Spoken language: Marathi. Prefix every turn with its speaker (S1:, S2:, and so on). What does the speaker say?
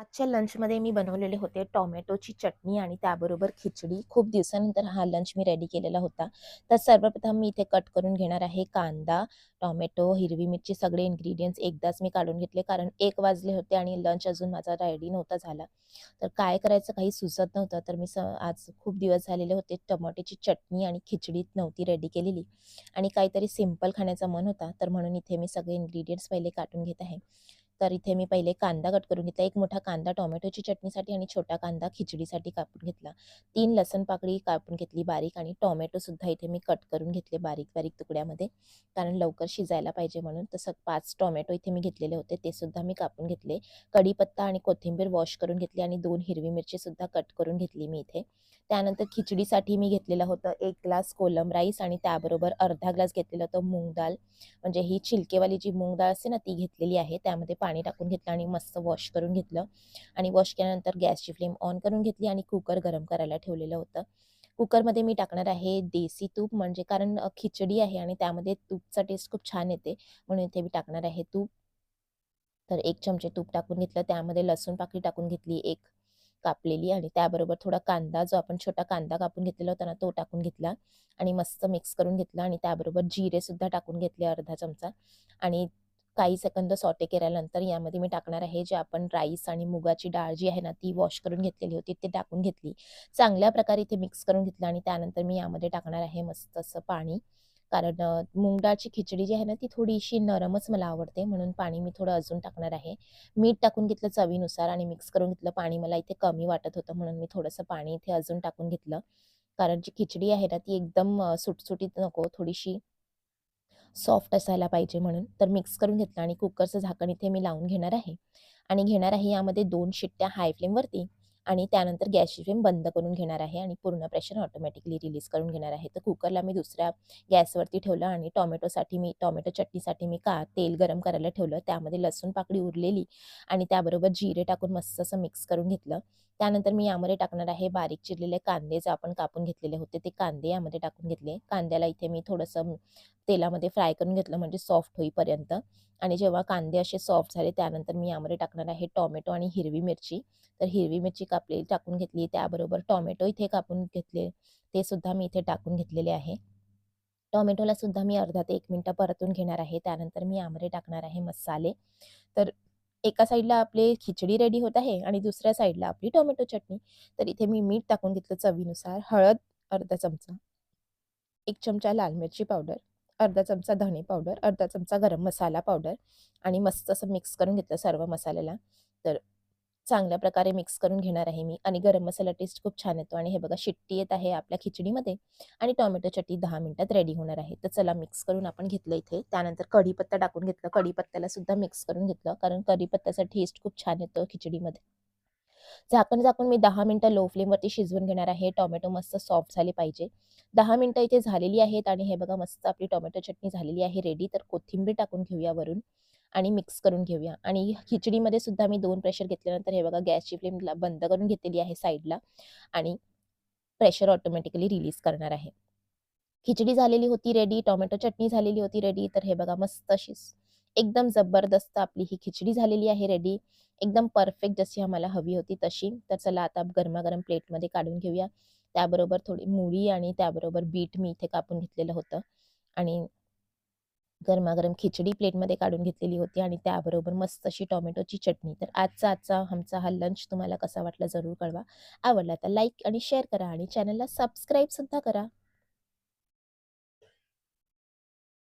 S1: आजच्या लंचमध्ये मी बनवलेले होते टोमॅटोची चटणी आणि त्याबरोबर खिचडी. खूप दिवसानंतर हा लंच मी रेडी केलेला होता. तर सर्वप्रथम मी इथे कट करून घेणार आहे कांदा टोमॅटो हिरवी मिरची सगळे इन्ग्रेडियंट्स एकदाच मी काढून घेतले कारण एक वाजले होते आणि लंच अजून माझा रेडी नव्हता झाला. तर काय करायचं काही सुचत नव्हतं तर मी स आज खूप दिवस झालेले होते टमाट्याची चटणी आणि खिचडी नव्हती रेडी केलेली. आणि काहीतरी सिंपल खाण्याचा मन होता तर म्हणून इथे मी सगळे इन्ग्रेडियंट्स पहिले काटून घेत आहे. तर इथे मी पहिले कांदा कट करून घेतला. एक मोठा कांदा टोमॅटोची चटणीसाठी आणि छोटा कांदा खिचडीसाठी कापून घेतला. तीन लसण पाकळी कापून घेतली बारीक आणि टोमॅटोसुद्धा इथे मी कट करून घेतले बारीक बारीक तुकड्यामध्ये. कारण लवकर शिजायला पाहिजे म्हणून तसं पाच टोमॅटो इथे मी घेतलेले होते. ते सुद्धा मी कापून घेतले. कढीपत्ता आणि कोथिंबीर वॉश करून घेतली आणि दोन हिरवी मिरची सुद्धा कट करून घेतली मी इथे. त्यानंतर खिचडीसाठी मी घेतलेलं होतं एक ग्लास कोलम राईस आणि त्याबरोबर अर्धा ग्लास घेतलेलं होतं मूग डाळ म्हणजे ही छिलकेवाली जी मूग डाळ असते ना ती घेतलेली आहे. त्यामध्ये पाणी पाणी टाकून घेतलं आणि मस्त वॉश करून घेतलं. आणि वॉश केल्यानंतर गॅसची फ्लेम ऑन करून घेतली आणि कुकर गरम करायला ठेवलेलं होतं. कुकरमध्ये मी टाकणार आहे देसी तूप म्हणजे कारण खिचडी आहे आणि त्यामध्ये तूपचा टेस्ट खूप छान येते. म्हणून इथे मी टाकणार आहे तूप. तर एक चमचे तूप टाकून घेतलं. त्यामध्ये लसूण पाकळी टाकून घेतली एक कापलेली आणि त्याबरोबर थोडा कांदा जो आपण छोटा कांदा कापून घेतलेला होता ना तो टाकून घेतला. आणि मस्त मिक्स करून घेतला आणि त्याबरोबर जिरे सुद्धा टाकून घेतले अर्धा चमचा. आणि काही सेकंद सॉटे केल्यानंतर यामध्ये मी टाकणार आहे जे आपण राईस आणि मुगाची डाळ जी आहे ना ती वॉश करून घेतलेली होती ते टाकून घेतली. चांगल्या प्रकारे इथे मिक्स करून घेतलं आणि त्यानंतर मी यामध्ये टाकणार आहे मस्त असं पाणी. कारण अ, मूग डाळची खिचडी जी आहे ना ती थोडीशी नरमच मला आवडते म्हणून पाणी मी थोडं अजून टाकणार आहे. मीठ टाकून घेतलं चवीनुसार आणि मिक्स करून घेतलं पाणी मला इथे कमी वाटत होतं म्हणून मी थोडंसं पाणी इथे अजून टाकून घेतलं. कारण जी खिचडी आहे ना ती एकदम सुटसुटीत नको थोडीशी सॉफ्ट असायला पाहिजे म्हणून. तर मिक्स करून घेतलं आणि कुकरचं झाकण इथे मी लावून घेणार आहे. आणि घेणार आहे यामध्ये दोन शिट्ट्या हाय फ्लेमवरती आणि त्यानंतर गॅसची फ्लेम बंद करून घेणार आहे आणि पूर्ण प्रेशर ऑटोमॅटिकली रिलीज करून घेणार आहे. तर कुकरला मी दुसऱ्या गॅसवरती ठेवलं आणि टोमॅटोसाठी मी टोमॅटो चटणीसाठी मी का तेल गरम करायला ठेवलं. त्यामध्ये लसूण पाकडी उरलेली आणि त्याबरोबर जिरे टाकून मस्त असं मिक्स करून घेतलं. त्यानंतर मी यामध्ये टाकणार आहे बारीक चिरलेले कांदे जे आपण कापून घेतलेले होते ते कांदे यामध्ये टाकून घेतले. कांद्याला इथे मी थोडंसं तेलामध्ये फ्राय करून घेतलं म्हणजे सॉफ्ट होईपर्यंत. आणि जेव्हा कांदे असे सॉफ्ट झाले त्यानंतर मी यामध्ये टाकणार आहे टोमॅटो आणि हिरवी मिरची. तर हिरवी मिरची कापलेली टाकून घेतली. त्याबरोबर टोमॅटो इथे कापून घेतले. ते सुद्धा मी इथे टाकून घेतलेले आहे. टॉमॅटोला सुद्धा मी अर्धा ते एक मिनटं परतून घेणार आहे. त्यानंतर मी यामध्ये टाकणार आहे मसाले. तर एका साईडला आपले खिचडी रेडी होत आहे आणि दुसऱ्या साईडला आपली टोमॅटो चटणी. तर इथे मी मीठ टाकून घेतलं चवीनुसार. हळद अर्धा चमचा. एक चमचा लाल मिरची पावडर. अर्धा चमचा धणे पावडर अर्धा चमचा गरम मसाला पावडर आणि मस्त असं मिक्स करून घेतलं सर्व मसाल्याला. तर चांगल्या प्रकारे मिक्स करून घेणार आहे मी आणि गरम मसाला टेस्ट खूप छान येतो आणि हे बघा शिट्टी येत आहे आपल्या खिचडीमध्ये आणि टोमॅटो चटणी दहा मिनिटात रेडी होणार आहे. तर चला मिक्स करून आपण घेतलं इथे. त्यानंतर कढीपत्ता टाकून घेतलं. कढीपत्त्याला सुद्धा मिक्स करून घेतलं कारण कढीपत्त्याचा टेस्ट खूप छान येतो खिचडीमध्ये. झाकण झाकून मी दहा मिनटं लो फ्लेमवरती शिजवून घेणार आहे. टोमॅटो मस्त सॉफ्ट झाले पाहिजे. दहा मिनटं इथे झालेली आहेत आणि हे बघा मस्त आपली टोमॅटो चटणी झालेली आहे रेडी तर कोथिंबीर टाकून घेऊया वरून आणि मिक्स करून घेऊया. आणि खिचडीमध्ये सुद्धा मी दोन प्रेशर घेतल्यानंतर हे बघा गॅसची फ्लेम बंद करून घेतलेली आहे साईडला आणि प्रेशर ऑटोमॅटिकली रिलीज करणार आहे. खिचडी झालेली होती रेडी टोमॅटो चटणी झालेली होती रेडी तर हे बघा मस्त अशी एकदम जबरदस्त आपली ही खिचडी झालेली आहे रेडी एकदम परफेक्ट जशी आम्हाला हवी होती तशी. तर चला आता गरमागरम प्लेटमध्ये काढून घेऊया. त्याबरोबर थोडी मुळी आणि त्याबरोबर बीट मी इथे कापून घेतलेलं होतं. आणि गरमागरम खिचडी प्लेटमध्ये काढून घेतलेली होती आणि त्याबरोबर मस्त अशी टोमॅटोची चटणी. तर आजचा आजचा आमचा हा लंच तुम्हाला कसा वाटला जरूर कळवा. आवडला तर लाईक आणि शेअर करा आणि चॅनलला सबस्क्राईब सुद्धा करा.